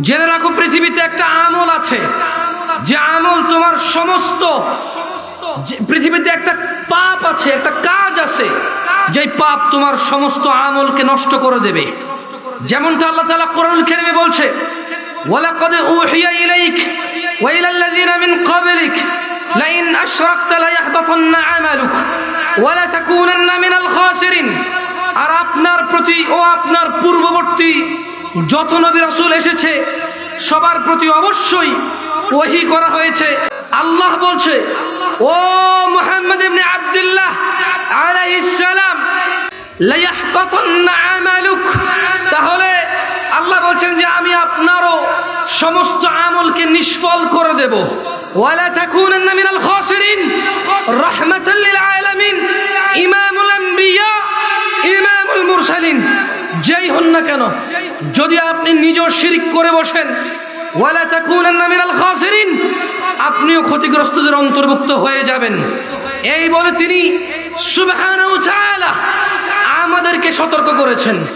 জেনে রাখো, পৃথিবীতে একটা আমল আছে। যে আমল তোমার সমস্ত পৃথিবীতে একটা পাপ আছে, একটা কাজ আছে যে পাপ তোমার সমস্ত আমলকে নষ্ট করে দেবে। যেমনটা আল্লাহ তাআলা কোরআন কারিমে বলছে ইলাইক লাইন আর আপনার প্রতি ও আপনার পূর্ববর্তী যত নবী রাসূল এসেছে সবার প্রতি অবশ্যই ওহি করা হয়েছে। আল্লাহ বলছে, ও মুহাম্মদ ইবনে আব্দুল্লাহ আলাইহিস সালাম তাহলে আল্লাহ বলছেন যে, আমি আপনারও সমস্ত আমলকে নিষ্ফল করে দেব। ওয়ালা তাকুনান্না মিনাল খাসিরিন, রাহমাতাল লিল আলামিন, ইমামুল আম্বিয়া, ইমামুল মুরসালিন। যেই হন না কেন যদি আপনি নিজ শিরিক করে বসেন আপনিও ক্ষতিগ্রস্তদের অন্তর্ভুক্ত হয়ে যাবেন। এই বলে তিনি আমাদেরকে সতর্ক করেছেন।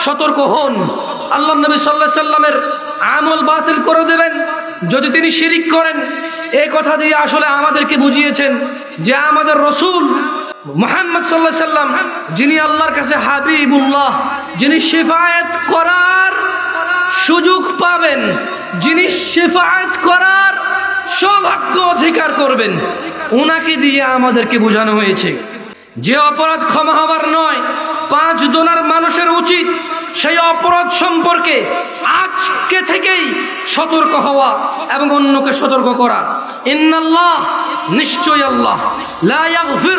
সতর্ক হন। আল্লাহ নবী আলাইহি সাল্লামের আমল বাতিল করে দেবেন। যদি তিনি শিরিক করেন, এই কথা দিয়ে আসলে আমাদেরকে বুঝিয়েছেন যে আমাদের রসুল মোহাম্মদ সাল্লাহ সাল্লাম, যিনি আল্লাহর কাছে হাবিবুল্লাহ, যিনি শেফায়েত করার সুযোগ পাবেন, যিনি শেফায়েত করার সৌভাগ্য অধিকার করবেন ওনাকে দিয়ে আমাদেরকে বোঝানো হয়েছে। যে অপরাধ ক্ষমা হবার নয়, পাঁচ দোনার মানুষের উচিত। সেই অপরাধ সম্পর্কে আজকে থেকেই সতর্ক হওয়া এবং অন্যকে সতর্ক করা। ইন্নাল্লাহ নিশ্চয় আল্লাহ। লা ইয়াগফির,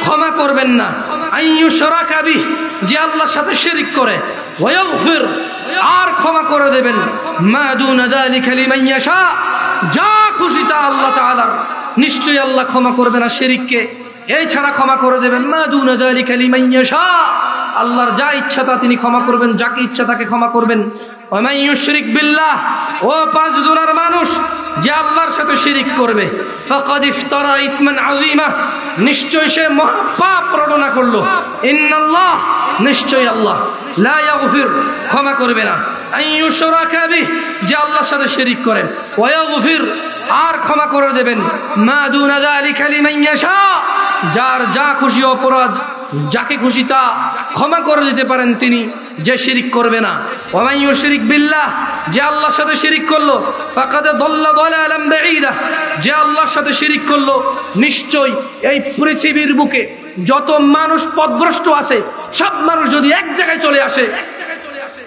ক্ষমা করবেন না। আইয়ু শরাকা বিহ, যে আল্লাহর সাথে শিরিক করে। ওয়া ইয়াগফির, আর ক্ষমা করে দেবেন। মা দুনা যালিকা লিমান যা খুশি তা আল্লাহ তাআলার। নিশ্চয়ই আল্লাহ ক্ষমা করবে না শিরিককে। এই ছাড়া ক্ষমা করে দেবেন। মা দুনা যালিকা লিমান ইয়াশা। আল্লাহর যা ইচ্ছা তা তিনি ক্ষমা করবেন, যাকে ইচ্ছা তাকে ক্ষমা করবেন। ইউশরিক বিল্লাহ, ও পাঁচ দুনার মানুষ, যে আল্লাহর সাথে শিরিক করবে। নিশ্চয় সে মহাপাপ রটনা করল। ইন্নাল্লাহ, নিশ্চয় আল্লাহ। লা ইয়াগফির, ক্ষমা করবে না। যে আল্লাহর সাথে শিরিক করে। ওয়া ইয়াগফির, আর ক্ষমা করে দেবেন। মা দুনা যালিকা লিমান ইয়াশা। যার যা খুশি অপরাধ, যাকে খুশি তা ক্ষমা করে দিতে পারেন তিনি, যে শিরিক করবে না। ওয়ামান ইউশরিক বিল্লাহ, যে আল্লাহর সাথে শিরিক করল, ফাকাদ দল্লা দালালাম বাঈদা, যে আল্লাহর সাথে শিরিক করল নিশ্চয় এই পৃথিবীর বুকে যত মানুষ পথভ্রষ্ট আছে, সব মানুষ যদি এক জায়গায় চলে আসে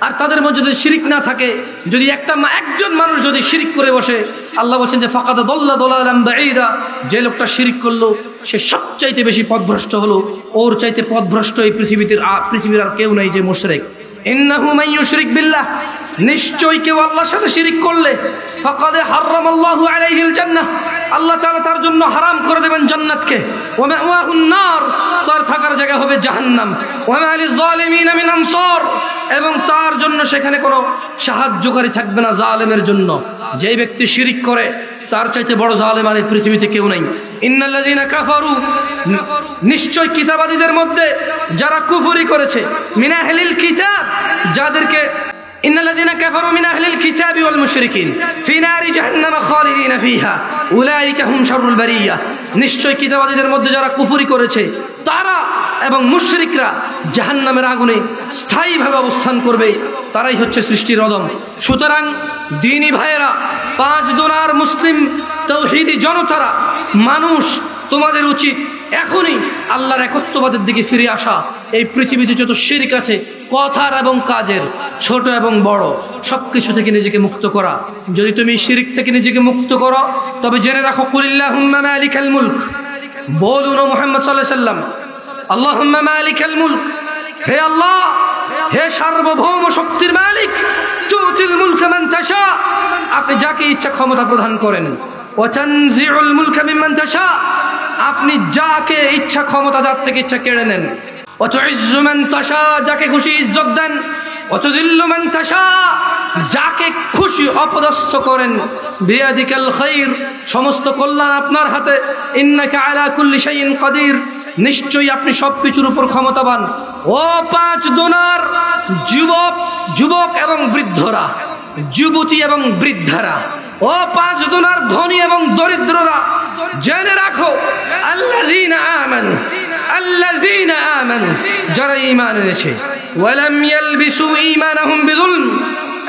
আর তাদের মধ্যে যদি শিরিক না থাকে, যদি একটা একজন মানুষ যদি শিরিক করে বসে, আল্লাহ বলছেন যে, ফাকাদা দল্লা বাঈদা। যে লোকটা শিরিক করল, সে সবচাইতে বেশি পথভ্রষ্ট হলো। ওর চাইতে পথভ্রষ্ট এই পৃথিবীতে পৃথিবীর আর কেউ নাই যে মুশরিক। বিল্লাহ। নিশ্চয় কেউ আল্লাহর সাথে শিরিক করলে। ফাকাদে আলাইহিল জান্নাহ। আল্লাহ তাআলা তার জন্য হারাম করে দেবেন জান্নাতকে। নার, তার থাকার জায়গা হবে জাহান্নাম। এবং তার জন্য সেখানে কোনো সাহায্যকারী থাকবে না জালেমের জন্য। যেই ব্যক্তি শিরিক করে, তার চাইতে বড় জালেম আর পৃথিবীতে কেউ নাই। ইন্নাল্লাযীনা কাফারু, নিশ্চয় কিতাবাদীদের মধ্যে যারা কুফরি করেছে, মিন আহলিল কিতাব, যাদেরকে إن الذين كفروا من أهل الكتاب والمشركين في نار جهنم خالدين فيها أولئك هم شر البرية নিশ্চয় কিতাবাদীদের মধ্যে যারা কুফরি করেছে তারা এবং মুশরিকরা জাহান্নামের আগুনে স্থায়ীভাবে অবস্থান করবে তারাই হচ্ছে সৃষ্টির অদম সুতরাং দিনী ভাইয়েরা পাঁচ দোনার মুসলিম তৌহিদি জনতারা মানুষ তোমাদের উচিত এখনই আল্লাহর একত্ববাদের দিকে ফিরে আসা। এই পৃথিবীতে যত শিরিক আছে, কথার এবং কাজের, ছোট এবং বড় সব কিছু থেকে নিজেকে মুক্ত করা। যদি তুমি শিরিক থেকে নিজেকে মুক্ত করো, তবে জেনে রাখো, কুলিল্লাহুম্মা মালিকাল মুলক। বলুন মুহাম্মদ সাল্লাম, আল্লাহুম্মা মালিকাল মুলক। হে আল্লাহ, হে সার্বভৌম শক্তির মালিক আপনি যাকে ইচ্ছা ক্ষমতা প্রদান করেন আপনি যাকে ইচ্ছা ক্ষমতা, যার থেকে ইচ্ছা কেড়ে নেন। অত ইজ্জুমান তাশা, যাকে খুশি ইজ্জত দেন, অত দিল্লুমান তাশা, যাকে খুশি অপদস্থ করেন। বিয়াদিকাল খাইর, সমস্ত কল্যাণ আপনার হাতে। ইন্নাকা আলা কুল্লি শাইইন কাদির, নিশ্চয়ই আপনি সবকিছুর উপর ক্ষমতাবান। ও পাঁচ দোনার, যুবক যুবক এবং বৃদ্ধরা, যুবতী এবং বৃদ্ধারা, ও পাঁচ দোনার ধনী এবং দরিদ্ররা, জেনে রাখো যারা এনেছে।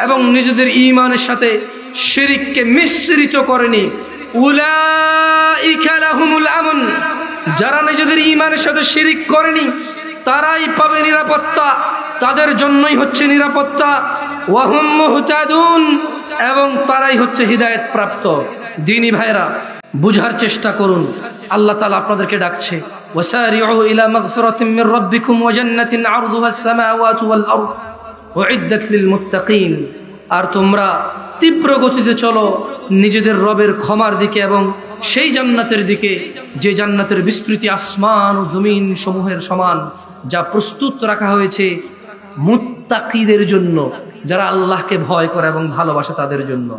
এবং নিজেদের সাথে শিরিককে মিশ্রিত করেনি। যারা নিজেদের সাথে শিরিক করেনি, তারাই পাবে নিরাপত্তা। তাদের জন্যই হচ্ছে নিরাপত্তা। ওয়াহুম এবং তারাই হচ্ছে হিদায়েত প্রাপ্ত। দিনী ভাইরা, বুঝার চেষ্টা করুন। আল্লাহ তাআলা আপনাদেরকে ডাকছে। মির রাব্বিকুম ওয়া জান্নাতিন আরদুহাস সামাওয়াতু ওয়াল আরদ উইদ্দাত লিল মুত্তাকিন আর তোমরা তীব্র গতিতে চলো নিজেদের রবের ক্ষমার দিকে এবং সেই জান্নাতের দিকে, যে জান্নাতের বিস্তৃতি আসমান ও জমিন সমূহের সমান, যা প্রস্তুত রাখা হয়েছে মুত্তাকিদের জন্য, যারা আল্লাহকে ভয় করে এবং ভালোবাসে তাদের জন্য।